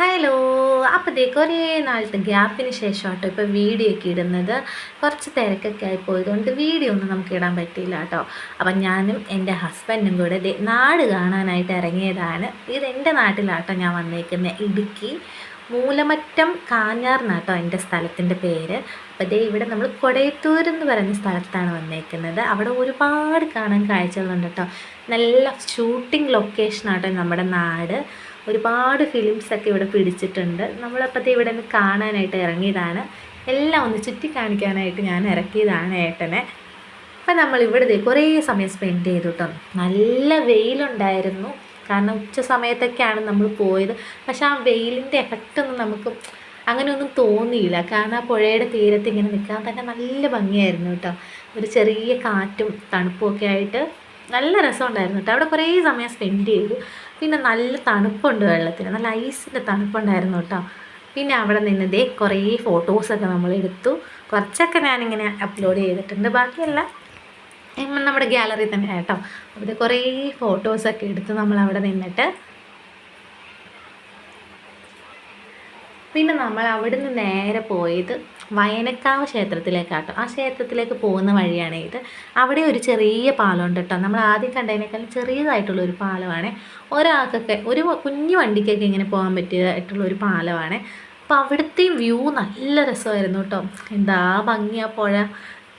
Hello അപ്പോഴത്തേക്ക് ഒരേ നാളത്തെ ഗ്യാപ്പിന് ശേഷം കേട്ടോ ഇപ്പോൾ വീഡിയോ ഒക്കെ ഇടുന്നത്. കുറച്ച് തിരക്കൊക്കെ ആയി പോയതുകൊണ്ട് വീഡിയോ ഒന്നും നമുക്ക് ഇടാൻ പറ്റിയില്ല കേട്ടോ അപ്പം ഞാനും എന്റെ ഹസ്ബൻഡും കൂടെ നാട് കാണാനായിട്ട് ഇറങ്ങിയതാണ്. ഇത് എന്റെ നാട്ടിലാട്ടോ ഞാൻ വന്നേക്കുന്നത് ഇടുക്കി മൂലമറ്റം കാഞ്ഞാർ നാട്ടോ എന്റെ സ്ഥലത്തിന്റെ പേര്. അപ്പോൾ ദേ ഇവിടെ നമ്മൾ കൊടയത്തൂർ എന്ന് പറയുന്ന സ്ഥലത്താണ് വന്നേക്കുന്നത്. അവിടെ ഒരുപാട് കാണാൻ കാഴ്ചകളുണ്ട് കേട്ടോ നല്ല ഷൂട്ടിംഗ് ലൊക്കേഷനാട്ടോ നമ്മുടെ നാട്. ഒരുപാട് ഫിലിംസൊക്കെ ഇവിടെ പിടിച്ചിട്ടുണ്ട്. നമ്മളപ്പോഴത്തെ ഇവിടെ നിന്ന് കാണാനായിട്ട് ഇറങ്ങിയതാണ്. എല്ലാം ഒന്ന് ചുറ്റി കാണിക്കാനായിട്ട് ഞാൻ ഇറക്കിയതാണ് ഏട്ടനെ. അപ്പം നമ്മൾ ഇവിടെ കുറേ സമയം സ്പെൻഡ് ചെയ്തു കേട്ടോ നല്ല വെയിലുണ്ടായിരുന്നു. കാരണം ഉച്ച സമയത്തൊക്കെയാണ് നമ്മൾ പോയത്. പക്ഷെ ആ വെയിലിന്റെ എഫക്റ്റൊന്നും നമുക്ക് അങ്ങനെയൊന്നും തോന്നിയില്ല. കാരണം ആ പുഴയുടെ തീരത്ത് ഇങ്ങനെ നിൽക്കാൻ തന്നെ നല്ല ഭംഗിയായിരുന്നു കേട്ടോ ഒരു ചെറിയ കാറ്റും തണുപ്പും ഒക്കെ ആയിട്ട് നല്ല രസമുണ്ടായിരുന്നു കേട്ടോ അവിടെ കുറേ സമയം സ്പെൻഡ് ചെയ്തു. പിന്നെ നല്ല തണുപ്പുണ്ട് വെള്ളത്തിന്. നല്ല ഐസിന്റെ തണുപ്പുണ്ടായിരുന്നു കേട്ടോ. പിന്നെ അവിടെ നിന്ന് ദേ കുറേ ഫോട്ടോസൊക്കെ നമ്മൾ എടുത്തു. കുറച്ചൊക്കെ ഞാനിങ്ങനെ അപ്ലോഡ് ചെയ്തിട്ടുണ്ട്. ബാക്കിയെല്ലാം നമ്മുടെ ഗ്യാലറി തന്നെ കേട്ടോ. അവിടെ കുറേ ഫോട്ടോസൊക്കെ എടുത്തു നമ്മൾ അവിടെ നിന്നിട്ട് പിന്നെ നമ്മൾ അവിടുന്ന് നേരെ പോയത് വയനക്കാവ് ക്ഷേത്രത്തിലേക്കാട്ടോ. ആ ക്ഷേത്രത്തിലേക്ക് പോകുന്ന വഴിയാണ് ഇത് അവിടെ ഒരു ചെറിയ പാലമുണ്ട് കേട്ടോ നമ്മൾ ആദ്യം കണ്ടതിനേക്കാൾ ചെറിയതായിട്ടുള്ള ഒരു പാലമാണ്. ഒരാൾക്കൊക്കെ ഒരു കുഞ്ഞു വണ്ടിക്കൊക്കെ ഇങ്ങനെ പോകാൻ പറ്റിയതായിട്ടുള്ള ഒരു പാലമാണ്. അപ്പോൾ അവിടുത്തെ വ്യൂ നല്ല രസമായിരുന്നു കേട്ടോ. എന്താ ഭംഗിയാ പുഴ.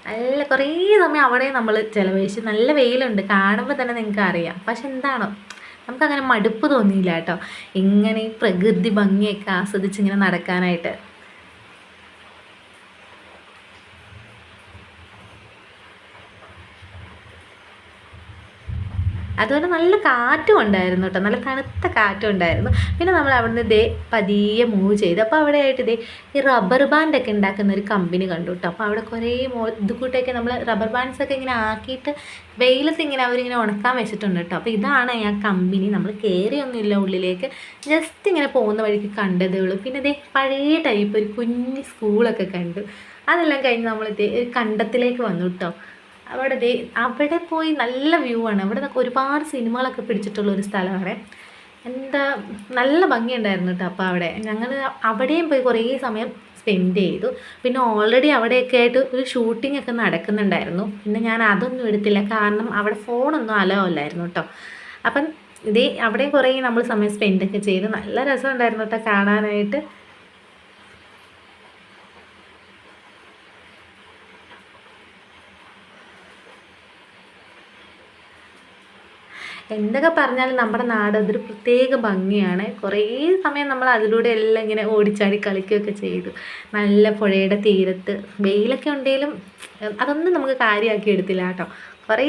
നല്ല കുറേ സമയം അവിടെ നമ്മൾ ചിലവഴിച്ച് നല്ല വെയിലുണ്ട്. കാണുമ്പോൾ തന്നെ നിങ്ങൾക്ക് അറിയാം പക്ഷെ എന്താണോ നമുക്കങ്ങനെ മടുപ്പ് തോന്നിയില്ല കേട്ടോ. ഇങ്ങനെ പ്രകൃതി ഭംഗിയൊക്കെ ആസ്വദിച്ച് ഇങ്ങനെ നടക്കാനായിട്ട്. അതുപോലെ നല്ല കാറ്റും ഉണ്ടായിരുന്നു കേട്ടോ. നല്ല തണുത്ത കാറ്റും ഉണ്ടായിരുന്നു. പിന്നെ നമ്മൾ അവിടുന്ന് ദേ പതിയെ മൂവ് ചെയ്തു. അപ്പോൾ അവിടെ ആയിട്ട് ദേ ഈ റബ്ബർ ബാൻഡൊക്കെ ഉണ്ടാക്കുന്ന ഒരു കമ്പനി കണ്ടു കേട്ടോ. അപ്പോൾ അവിടെ കുറേ മോ ഇതുകൂട്ടൊക്കെ നമ്മൾ റബ്ബർ ബാൻഡ്സ് ഒക്കെ ഇങ്ങനെ ആക്കിയിട്ട് വെയിലത്ത് ഇങ്ങനെ അവരിങ്ങനെ ഉണക്കാൻ വെച്ചിട്ടുണ്ട് കേട്ടോ. അപ്പോൾ ഇതാണ് ആ കമ്പനി നമ്മൾ കയറിയൊന്നുമില്ല ഉള്ളിലേക്ക്. ജസ്റ്റ് ഇങ്ങനെ പോകുന്ന വഴിക്ക് കണ്ടതേ ഉള്ളൂ. പിന്നെ ദേ പഴയ ടൈപ്പ് ഒരു കുഞ്ഞ് സ്കൂളൊക്കെ കണ്ടു. അതെല്ലാം കഴിഞ്ഞ് ഒരു കണ്ടത്തിലേക്ക് വന്നു കേട്ടോ. അവിടെ ദേ അവിടെ പോയി നല്ല വ്യൂ ആണ്. അവിടെ നിന്നൊക്കെ ഒരുപാട് സിനിമകളൊക്കെ പിടിച്ചിട്ടുള്ള ഒരു സ്ഥലമാണ്. എന്താ നല്ല ഭംഗിയുണ്ടായിരുന്നു കേട്ടോ അപ്പോൾ അവിടെ. ഞങ്ങൾ അവിടെയും പോയി കുറേ സമയം സ്പെൻഡ് ചെയ്തു. പിന്നെ ഓൾറെഡി അവിടെയൊക്കെ ആയിട്ട് ഒരു ഷൂട്ടിംഗ് ഒക്കെ നടക്കുന്നുണ്ടായിരുന്നു. പിന്നെ ഞാൻ അതൊന്നും എടുത്തില്ല. കാരണം അവിടെ ഫോണൊന്നും അലവല്ലായിരുന്നു കേട്ടോ അപ്പം ഇതേ അവിടെയും കുറേ നമ്മൾ സമയം സ്പെൻഡൊക്കെ ചെയ്തു നല്ല രസമുണ്ടായിരുന്നു കേട്ടോ കാണാനായിട്ട്. എന്തൊക്കെ പറഞ്ഞാലും നമ്മുടെ നാട് അതൊരു പ്രത്യേക ഭംഗിയാണ്. കുറേ സമയം നമ്മൾ അതിലൂടെ എല്ലാം ഇങ്ങനെ ഓടിച്ചാടി കളിക്കുകയൊക്കെ ചെയ്തു. നല്ല പുഴയുടെ തീരത്ത് വെയിലൊക്കെ ഉണ്ടെങ്കിലും അതൊന്നും നമുക്ക് കാര്യമാക്കി എടുത്തില്ല കേട്ടോ. കുറേ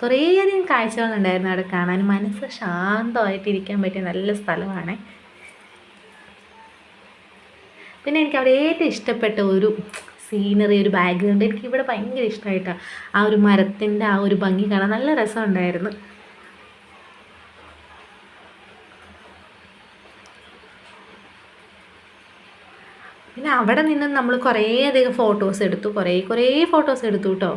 കുറേയധികം കാഴ്ചകളുണ്ടായിരുന്നു അവിടെ കാണാൻ. മനസ്സ് ശാന്തമായിട്ടിരിക്കാൻ പറ്റിയ നല്ല സ്ഥലമാണ്. പിന്നെ എനിക്ക് അവിടെ ഏറ്റവും ഇഷ്ടപ്പെട്ട ഒരു സീനറി ഒരു ബാക്ക്ഗ്രൗണ്ട് എനിക്ക് ഇവിടെ ഭയങ്കര ഇഷ്ടമായിട്ടാണ്. ആ ഒരു മരത്തിന്റെ ആ ഒരു ഭംഗി കാണാൻ നല്ല രസമുണ്ടായിരുന്നു. പിന്നെ അവിടെ നിന്ന് നമ്മൾ കുറേ അധികം ഫോട്ടോസ് എടുത്തു. കുറേ കുറേ ഫോട്ടോസ് എടുത്തു കേട്ടോ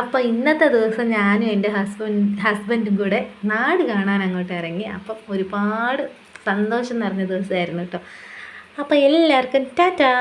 അപ്പോൾ ഇന്നത്തെ ദിവസം ഞാനും എന്റെ ഹസ്ബൻഡ് ഹസ്ബൻഡും കൂടെ നാട് കാണാൻ അങ്ങോട്ട് ഇറങ്ങി. അപ്പം ഒരുപാട് സന്തോഷം നിറഞ്ഞ ദിവസമായിരുന്നു കേട്ടോ അപ്പോൾ എല്ലാവർക്കും ടാറ്റാ!